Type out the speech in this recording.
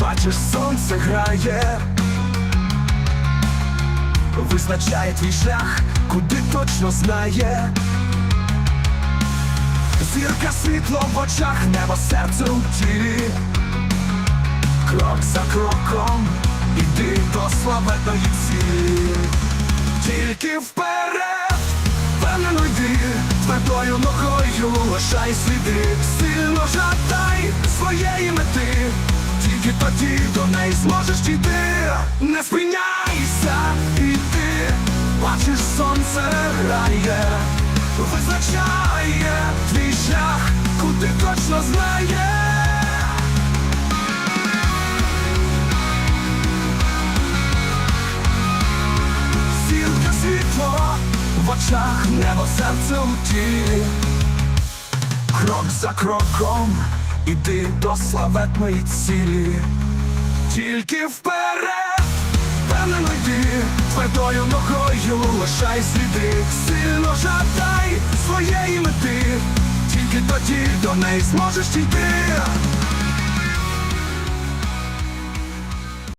бачиш, сонце грає, визначає твій шлях, куди точно знає. Зірка світло в очах, небо серце у тілі. Крок за кроком, іди до славетної цілі. Тільки вперед, впевнено йди, твердою ногою лишай сліди, сильно жадай своєї мети, тільки тоді до неї зможеш дійти, не спиняйся, іди, бачиш, сонце грає, визначає твій шлях, куди точно знає. Зірка світло в очах, небо серце у тілі. Крок за кроком, іди до славетної цілі. Тільки вперед, впевнено йди, твердою ногою лишай сліди, сильно жадай своєї мети, тільки тоді до неї зможеш дійти.